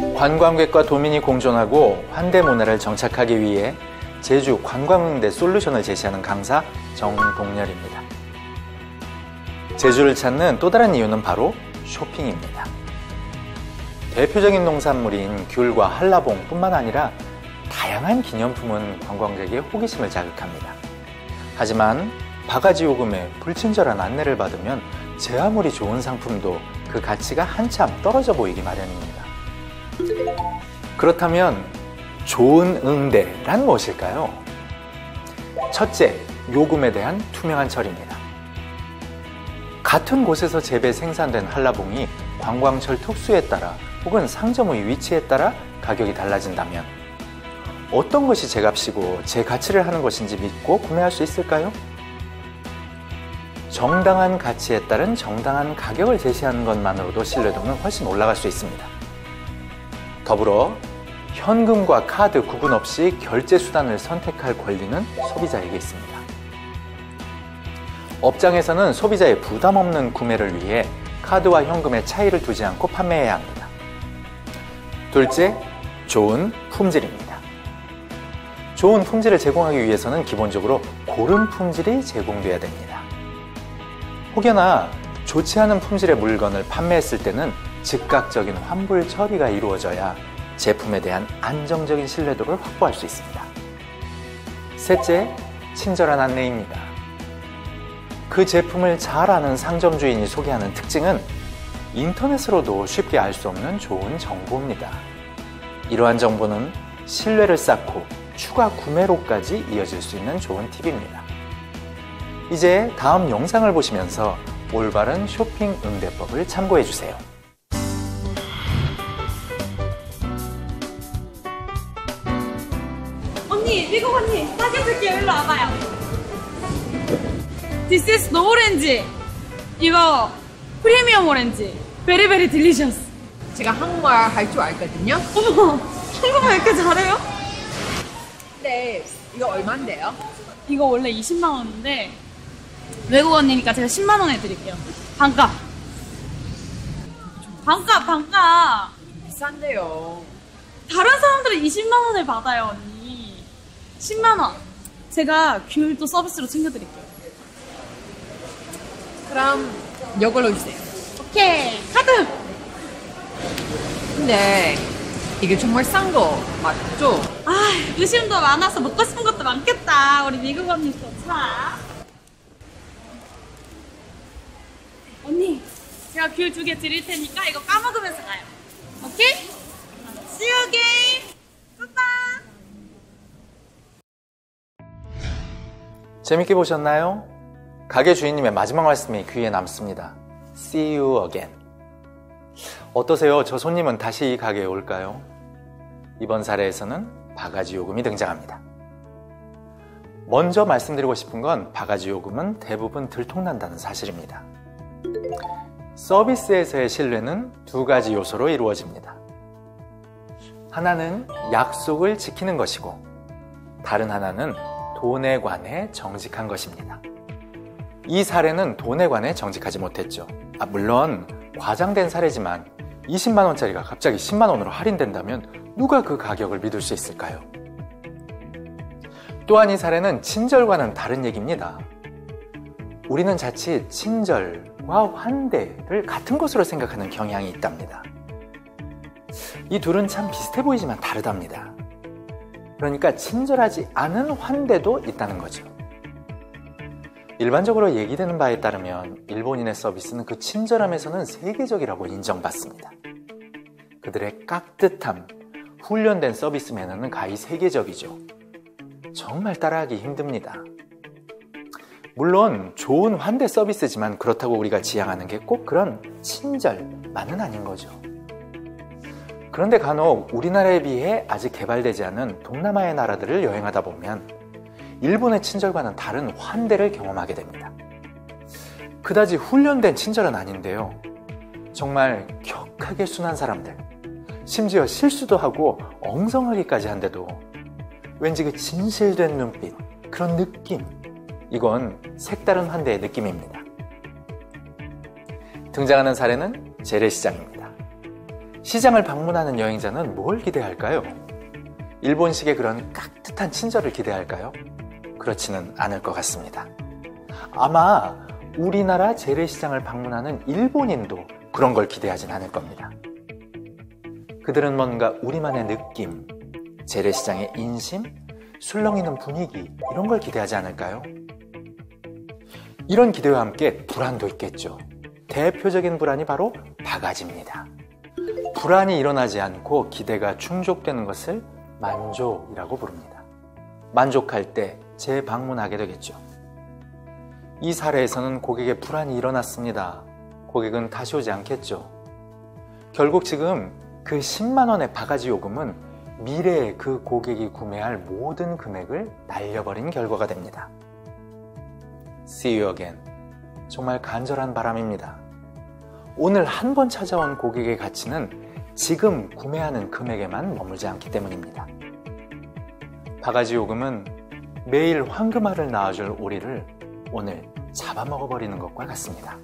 관광객과 도민이 공존하고 환대 문화를 정착하기 위해 제주 관광응대 솔루션을 제시하는 강사 정동열입니다. 제주를 찾는 또 다른 이유는 바로 쇼핑입니다. 대표적인 농산물인 귤과 한라봉 뿐만 아니라 다양한 기념품은 관광객의 호기심을 자극합니다. 하지만 바가지 요금에 불친절한 안내를 받으면 제 아무리 좋은 상품도 그 가치가 한참 떨어져 보이기 마련입니다. 그렇다면 좋은 응대란 무엇일까요? 첫째, 요금에 대한 투명한 처리입니다. 같은 곳에서 재배 생산된 한라봉이 관광철 특수에 따라 혹은 상점의 위치에 따라 가격이 달라진다면 어떤 것이 제 값이고 제 가치를 하는 것인지 믿고 구매할 수 있을까요? 정당한 가치에 따른 정당한 가격을 제시하는 것만으로도 신뢰도는 훨씬 올라갈 수 있습니다. 더불어 현금과 카드 구분 없이 결제 수단을 선택할 권리는 소비자에게 있습니다. 업장에서는 소비자의 부담 없는 구매를 위해 카드와 현금의 차이를 두지 않고 판매해야 합니다. 둘째, 좋은 품질입니다. 좋은 품질을 제공하기 위해서는 기본적으로 고른 품질이 제공돼야 됩니다. 혹여나 좋지 않은 품질의 물건을 판매했을 때는 즉각적인 환불 처리가 이루어져야 제품에 대한 안정적인 신뢰도를 확보할 수 있습니다. 셋째, 친절한 안내입니다. 그 제품을 잘 아는 상점 주인이 소개하는 특징은 인터넷으로도 쉽게 알 수 없는 좋은 정보입니다. 이러한 정보는 신뢰를 쌓고 추가 구매로까지 이어질 수 있는 좋은 팁입니다. 이제 다음 영상을 보시면서 올바른 쇼핑 응대법을 참고해 주세요. 언니, 미국 언니, 사귀어줄게요. 일로 와봐요. This is no 오렌지. 이거 프리미엄 오렌지. 베리베리 딜리셔스. 제가 한국말 할 줄 알거든요. 어머, 한국말 이렇게 잘해요? 근데 이거 얼마인데요? 이거 원래 20만 원인데 외국 언니니까 제가 10만 원에 드릴게요. 반값. 반값, 반값. 비싼데요. 다른 사람들은 20만 원을 받아요, 언니. 10만 원. 제가 귤도 서비스로 챙겨드릴게요. 그럼 이걸로 주세요. 오케이. 카드. 근데 이게 정말 싼 거 맞죠? 아, 의심도 많아서 먹고 싶은 것도 많겠다. 우리 미국 언니 또 차. 언니, 제가 귤 두 개 드릴 테니까 이거 까먹으면서 가요. 오케이? See you again. 재밌게 보셨나요? 가게 주인님의 마지막 말씀이 귀에 남습니다. See you again. 어떠세요? 저 손님은 다시 이 가게에 올까요? 이번 사례에서는 바가지 요금이 등장합니다. 먼저 말씀드리고 싶은 건 바가지 요금은 대부분 들통난다는 사실입니다. 서비스에서의 신뢰는 두 가지 요소로 이루어집니다. 하나는 약속을 지키는 것이고, 다른 하나는 돈에 관해 정직한 것입니다. 이 사례는 돈에 관해 정직하지 못했죠. 아, 물론 과장된 사례지만 20만 원짜리가 갑자기 10만 원으로 할인된다면 누가 그 가격을 믿을 수 있을까요? 또한 이 사례는 친절과는 다른 얘기입니다. 우리는 자칫 친절과 환대를 같은 것으로 생각하는 경향이 있답니다. 이 둘은 참 비슷해 보이지만 다르답니다. 그러니까 친절하지 않은 환대도 있다는 거죠. 일반적으로 얘기되는 바에 따르면 일본인의 서비스는 그 친절함에서는 세계적이라고 인정받습니다. 그들의 깍듯함, 훈련된 서비스 매너는 가히 세계적이죠. 정말 따라하기 힘듭니다. 물론 좋은 환대 서비스지만 그렇다고 우리가 지향하는 게 꼭 그런 친절만은 아닌 거죠. 그런데 간혹 우리나라에 비해 아직 개발되지 않은 동남아의 나라들을 여행하다 보면 일본의 친절과는 다른 환대를 경험하게 됩니다. 그다지 훈련된 친절은 아닌데요. 정말 격하게 순한 사람들, 심지어 실수도 하고 엉성하기까지 한데도 왠지 그 진실된 눈빛, 그런 느낌, 이건 색다른 환대의 느낌입니다. 등장하는 사례는 재래시장입니다. 시장을 방문하는 여행자는 뭘 기대할까요? 일본식의 그런 깍듯한 친절을 기대할까요? 그렇지는 않을 것 같습니다. 아마 우리나라 재래시장을 방문하는 일본인도 그런 걸 기대하진 않을 겁니다. 그들은 뭔가 우리만의 느낌, 재래시장의 인심, 술렁이는 분위기, 이런 걸 기대하지 않을까요? 이런 기대와 함께 불안도 있겠죠. 대표적인 불안이 바로 바가지입니다. 불안이 일어나지 않고 기대가 충족되는 것을 만족이라고 부릅니다. 만족할 때 재방문하게 되겠죠. 이 사례에서는 고객의 불안이 일어났습니다. 고객은 다시 오지 않겠죠. 결국 지금 그 10만원의 바가지 요금은 미래에 그 고객이 구매할 모든 금액을 날려버린 결과가 됩니다. See you again. 정말 간절한 바람입니다. 오늘 한 번 찾아온 고객의 가치는 지금 구매하는 금액에만 머물지 않기 때문입니다. 바가지 요금은 매일 황금알을 낳아줄 오리를 오늘 잡아먹어버리는 것과 같습니다.